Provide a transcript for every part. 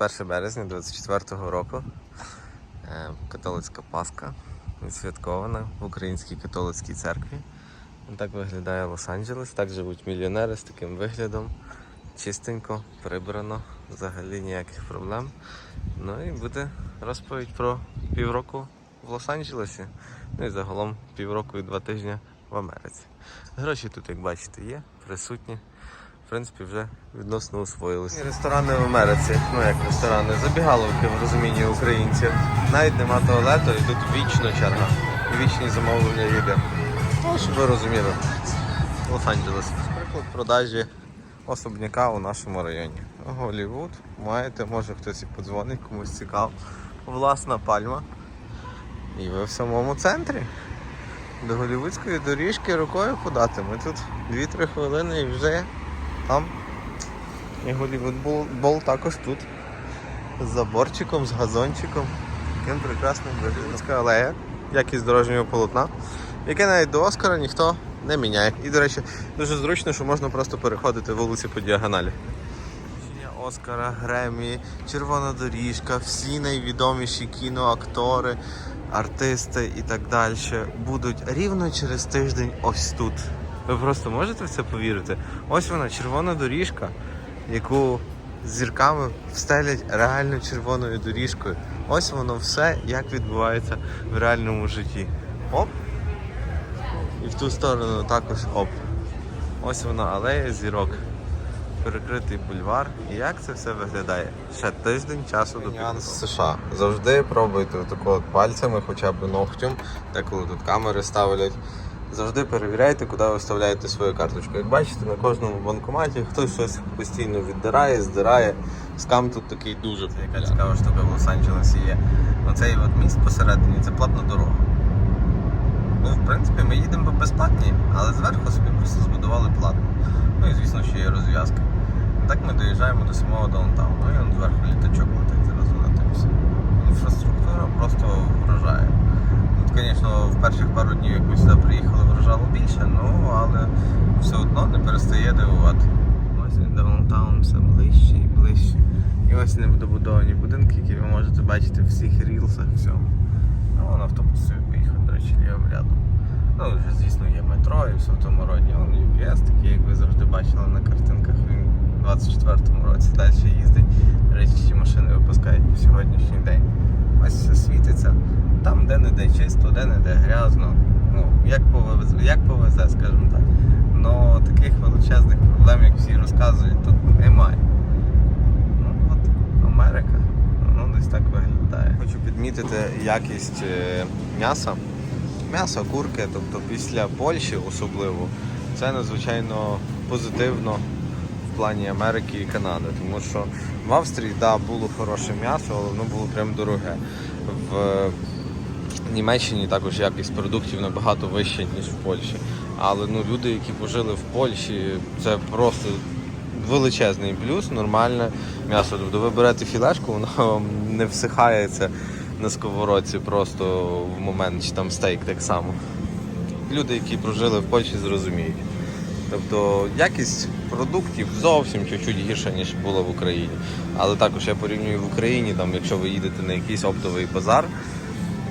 21 березня 24 року. Е, Католицька Пасха відсвяткована в Українській католицькій церкві. Так виглядає Лос-Анджелес. Так живуть мільйонери з таким виглядом. Чистенько, прибрано, взагалі ніяких проблем. Ну і буде розповідь про півроку в Лос-Анджелесі. Ну і загалом півроку і два тижні в Америці. Гроші тут, як бачите, є, присутні. Принципі, вже відносно освоїлися. Ресторани в Америці, ну як ресторани, забігаловки в розумінні українців. Навіть нема туалету, і тут вічно черга. Вічні замовлення їде. Ну, щоб ви розуміли. Лос-Анджелес. Приклад продажі особняка у нашому районі. Голівуд. Маєте, може хтось і подзвонить, комусь цікаво. Власна пальма. І ви в самому центрі. До голівудської доріжки рукою подати. Ми тут 2-3 хвилини і вже там. І Голівудбол також тут. З заборчиком, з газончиком. Таким прекрасним виглядом. алея, якість дорожнього полотна, яке навіть до Оскара ніхто не міняє. І, до речі, дуже зручно, що можна просто переходити вулиці по діагоналі. Оскара, Гремі, Червона доріжка, всі найвідоміші кіноактори, артисти і так далі будуть рівно через тиждень ось тут. Ви просто можете в це повірити? Ось вона, червона доріжка, яку з зірками встелять реально червоною доріжкою. Ось воно все, як відбувається в реальному житті. Оп! І в ту сторону також оп. Ось вона алея зірок перекритий бульвар. І як це все виглядає? Ще тиждень часу до підготовки. США. Завжди пробуйте тако от пальцями, хоча б ногтем, деколи тут камери ставлять. Завжди перевіряйте, куди ви вставляєте свою карточку. Як бачите, на кожному банкоматі хтось щось постійно віддирає, здирає. Скам тут такий дуже. Це яка цікава штука в Лос-Анджелесі є. Оцей от міст посередині це платна дорога. Ну, в принципі, ми їдемо по безплатній, але зверху собі просто збудували платну. Ну і звісно, ще є розв'язки. Так ми доїжджаємо до самого даунтауну. Ну і он зверху літачок летить зараз вилетився. Інфраструктура просто вражає. Звісно, в перших пару днів, як ми сюди приїхали, вражало більше, ну але все одно не перестає дивувати. Ось він даунтаун все ближче і ближче. І ось недобудовані будинки, які ви можете бачити в всіх рілсах, всьому. Ну, вон автобус собі поїхав, до речі, лівим рядом. Ну, вже, звісно, є метро і все в тому роді. Вон UPS, такий, як ви завжди бачили на картинках, він у 24-му році далі їздить. До речі, ще машини випускають по сьогоднішній день. Ось все світиться. Де-не-де чисто, де-не-де грязно. Ну, як повезе, як повезе, скажімо так. Но таких величезних проблем, як всі розказують, тут немає. Ну от Америка, ну десь так виглядає. Хочу підмітити якість е, м'яса. М'ясо, курки, тобто після Польщі особливо, це надзвичайно позитивно в плані Америки і Канади. Тому що в Австрії да, було хороше м'ясо, але воно було прям дороге. В Німеччині також якість продуктів набагато вища, ніж в Польщі. Але ну, люди, які пожили в Польщі, це просто величезний плюс, нормальне м'ясо. Тобто ви берете філешку, воно не всихається на сковородці просто в момент, чи там стейк так само. Люди, які прожили в Польщі, зрозуміють. Тобто якість продуктів зовсім чуть-чуть гірша, ніж була в Україні. Але також я порівнюю в Україні, там, якщо ви їдете на якийсь оптовий базар,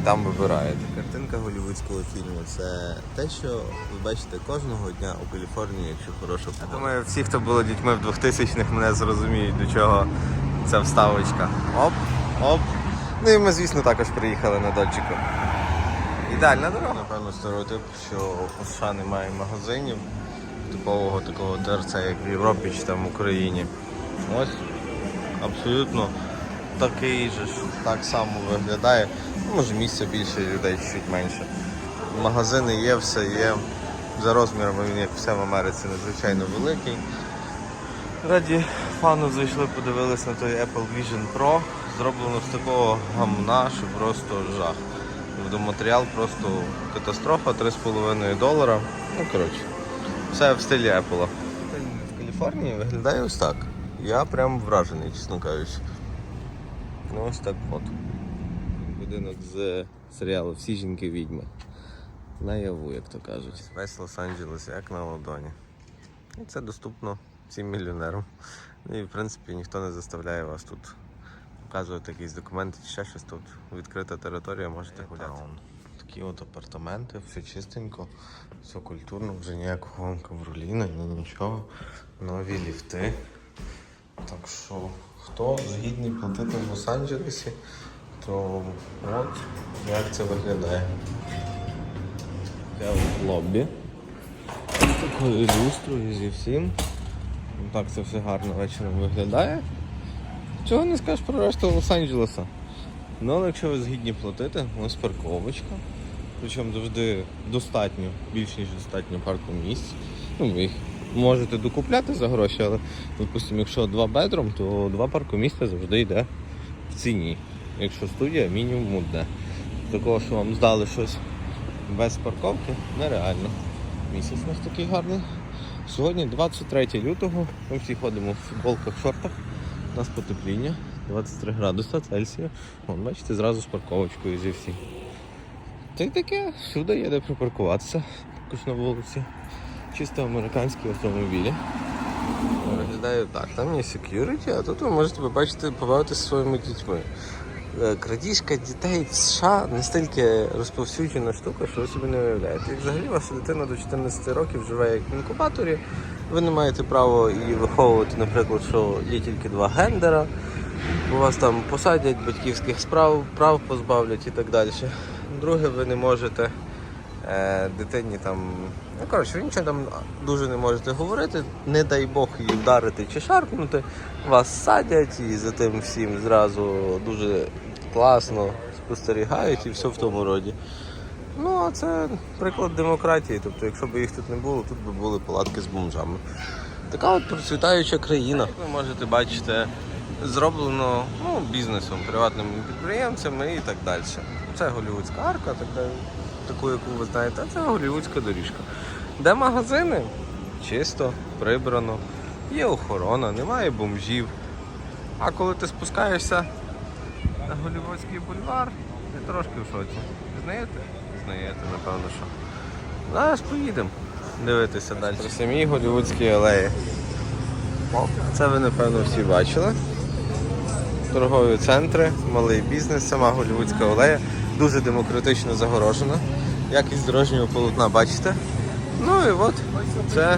там вибираєте. Картинка голівудського фільму це те, що ви бачите кожного дня у Каліфорнії, якщо хороша погода. Я думаю, всі, хто були дітьми в 2000-х, мене зрозуміють, до чого ця вставочка. Оп, оп. Ну і ми, звісно, також приїхали на дольчику. Ідеальна дорога. Напевно, стереотип, що у США немає магазинів типового такого ТРЦ, як в Європі чи там в Україні. Ось абсолютно такий же ж так само виглядає. Може місця більше, людей чуть менше. Магазини є, все є. За розмірами він, як все в Америці, надзвичайно великий. Раді фану зайшли, подивилися на той Apple Vision Pro. Зроблено з такого гамна, що просто жах. Матеріал просто катастрофа, 3,5 долара. Ну, коротше, все в стилі Apple. В Каліфорнії виглядає ось так. Я прям вражений, чесно кажучи. Ну ось так от. Будинок з серіалу Всі жінки відьми. Наяву, як то кажуть. Весь Лос-Анджелес як на ладоні. І це доступно всім мільйонерам. Ну і в принципі ніхто не заставляє вас тут показувати якісь документи чи ще щось тут. Відкрита територія, можете гуляти. Такі от апартаменти, все чистенько, все культурно, вже ніякого вам ковроліна, ні нічого. Нові ліфти. Так що, хто згідний платити в Лос-Анджелесі, то от як це виглядає. Таке от лобі. Такою люстрою зі всім. Так це все гарно вечором виглядає. Чого не скажеш про решту Лос-Анджелеса? Ну, але якщо ви згідні платити, ось парковочка. Причому завжди достатньо, більш ніж достатньо парку місць. Ну, їх можете докупляти за гроші, але, допустимо, якщо два бедром, то два паркомісця завжди йде в ціні. Якщо студія, мінімум одне. Такого, що вам здали щось без парковки, нереально. Місяць у нас такий гарний. Сьогодні 23 лютого. Ми всі ходимо в футболках, шортах. У нас потепління 23 градуса Цельсія. Вон, бачите, зразу з парковочкою зі всі. Та й таке, всюди є де припаркуватися, також на вулиці. Чисто американські автомобілі. Виглядає так, там є security, а тут ви можете побачити, зі своїми дітьми. Е, Крадіжка дітей в США настільки розповсюджена штука, що ви собі не уявляєте. І взагалі ваша дитина до 14 років живе як в інкубаторі. Ви не маєте права її виховувати, наприклад, що є тільки два гендера. У вас там посадять батьківських справ, прав позбавлять і так далі. Друге, ви не можете дитині там. Ну, коротше, нічого там дуже не можете говорити, не дай Бог її вдарити чи шарпнути. Вас садять і за тим всім зразу дуже класно спостерігають і все в тому роді. Ну, а це приклад демократії. Тобто, якщо б їх тут не було, тут би були палатки з бомжами. Така от процвітаюча країна. Як ви можете бачити, зроблено ну, бізнесом, приватними підприємцями і так далі. Це голівудська арка, така, таку, яку ви знаєте, це голівудська доріжка. Де магазини? Чисто, прибрано, є охорона, немає бомжів. А коли ти спускаєшся на Голівудський бульвар, ти трошки в шоці. Знаєте? Знаєте, напевно, що. Зараз поїдемо дивитися далі. При самій Голівудській алеї. Це ви, напевно, всі бачили. Торгові центри, малий бізнес, сама Голівудська алея. Дуже демократично загорожена. Якість дорожнього полотна бачите. Ну і от це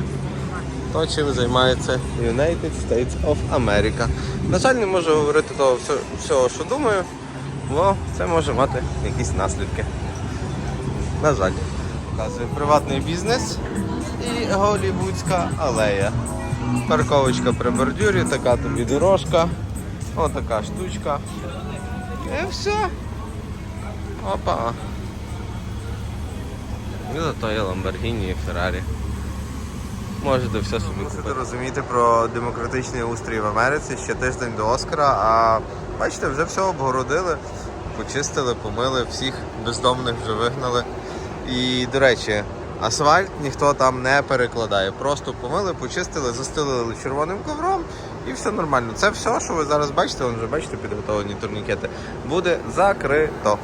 то, чим займається United States of America. На жаль, не можу говорити того всього- що думаю, бо це може мати якісь наслідки. На жаль. Показує приватний бізнес і голівудська алея. Парковочка при бордюрі, така тобі дорожка. Отака штучка. І все. Опа. І зато є Lamborghini і Ferrari. Можете все собі купити. розуміти про демократичний устрій в Америці ще тиждень до Оскара, а бачите, вже все обгородили, почистили, помили, всіх бездомних вже вигнали. І, до речі, асфальт ніхто там не перекладає. Просто помили, почистили, застелили червоним ковром і все нормально. Це все, що ви зараз бачите, вон вже бачите підготовлені турнікети, буде закрито.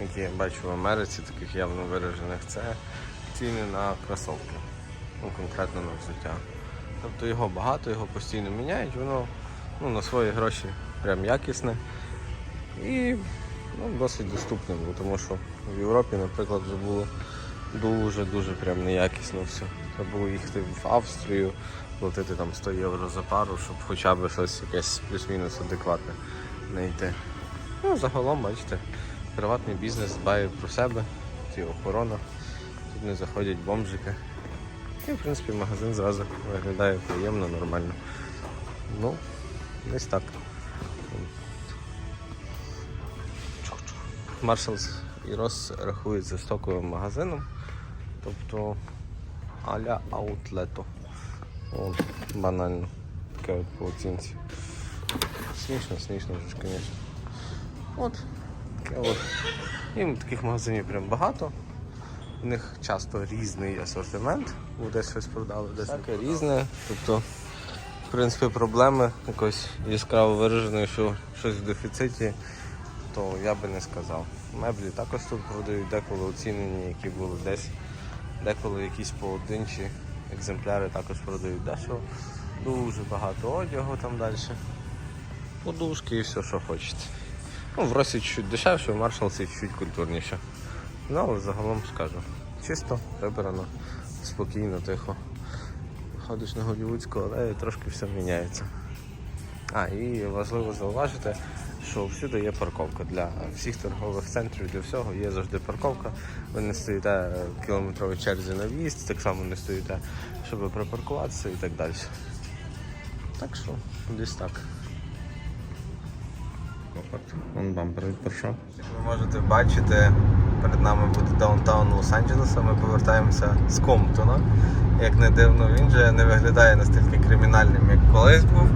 Які я бачу в Америці, таких явно виражених, це ціни на кросовки. Ну, конкретно на взуття. Тобто його багато, його постійно міняють, воно ну, на свої гроші прям якісне і ну, досить доступне, тому що в Європі, наприклад, вже було дуже-дуже прям неякісно все. Треба було їхати в Австрію, платити там 100 євро за пару, щоб хоча б щось якесь плюс-мінус адекватне знайти. Ну, загалом, бачите, приватний бізнес дбає про себе, ці охорона, тут не заходять бомжики. І, в принципі, магазин зразу виглядає приємно, нормально. Ну, десь так. Marshalls і Ross рахується стоковим магазином, тобто аля аутлету. О, банально. Таке от по оцінці. Смішно, смішно вже, звісно. От, от. І таких магазинів прям багато. У них часто різний асортимент, бо десь щось продали, десь таке різне. Тобто, в принципі, проблеми якось яскраво вираженої, що щось в дефіциті, то я би не сказав. Меблі також тут продають, деколи оцінені, які були десь, деколи якісь поодинчі екземпляри також продають дешево. Дуже багато одягу там далі. подушки і все, що хочете. Ну, в Росі чуть дешевше, в Маршалці чуть культурніше. Ну, але загалом скажу. Чисто, вибрано, спокійно, тихо. Ходиш на голівудську алею, трошки все міняється. А, і важливо зауважити, що всюди є парковка для всіх торгових центрів, для всього є завжди парковка. Ви не стоїте в кілометровій черзі на в'їзд, так само не стоїте, щоб припаркуватися і так далі. Так що, десь так. Вон бампер відпоршов. Як ви можете бачити, перед нами буде даунтаун Лос-Анджелеса. Ми повертаємося з Комптона. Як не дивно, він же не виглядає настільки кримінальним, як колись був,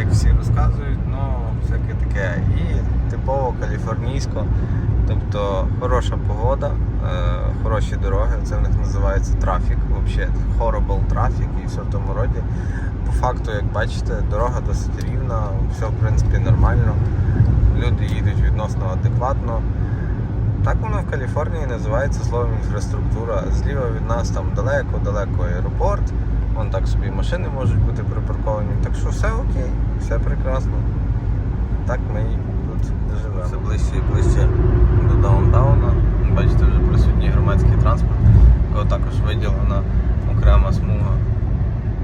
як всі розказують, ну всяке таке. І типово каліфорнійсько. Тобто хороша погода, е, хороші дороги, це в них називається трафік, взагалі horrible трафік і все в тому роді. По факту, як бачите, дорога досить рівна, все в принципі нормально. Люди їдуть відносно адекватно. Так воно в Каліфорнії називається словом інфраструктура. Зліва від нас там далеко-далеко аеропорт. Вон так собі машини можуть бути припарковані. Так що все окей, все прекрасно. Так ми і живемо. Все ближче і ближче до даунтауна. Бачите, вже присутній громадський транспорт, якого також виділена окрема смуга.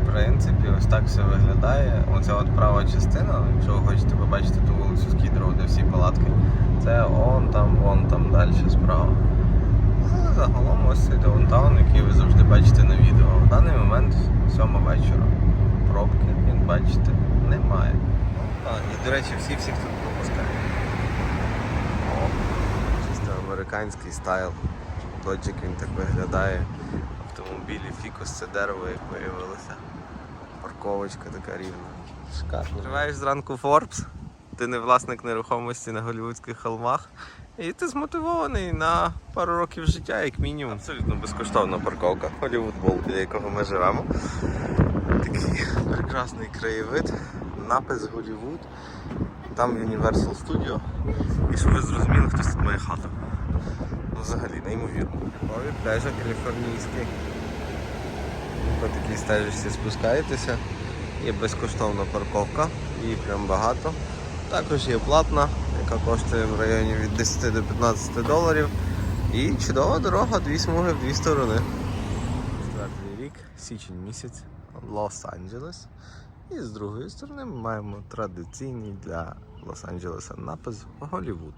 В принципі, ось так все виглядає. Оця от права частина, якщо ви хочете побачити ту вулицю Скідров, де всі палатки, це он там, вон там далі справа. Але загалом ось цей даунтаун, який ви завжди бачите на відео. В даний момент 7 вечора. Пробки, як бачите, немає. А, і, до речі, всі всіх тут пропускають. О, чисто американський стайл. Доджик він так виглядає. Автомобілі, фікус, це дерево, як виявилося. Парковочка така рівна. Шикарно. Живаєш зранку Forbes, ти не власник нерухомості на голівудських холмах. І ти змотивований на пару років життя, як мінімум. Абсолютно безкоштовна парковка. Голівуд Бол, біля якого ми живемо. Такий прекрасний краєвид, напис Голівуд. Там Universal Studio. І щоб ви зрозуміли, хтось тут має хату. Взагалі, неймовірно. Нові пляжі каліфорнійські. По такій стежечці спускаєтеся. Є безкоштовна парковка, її прям багато. Також є платна, яка коштує в районі від 10 до 15 доларів. І чудова дорога, дві смуги в дві сторони. Четвертий рік, січень місяць, Лос-Анджелес. І з другої сторони ми маємо традиційний для Лос-Анджелеса напис Голівуд.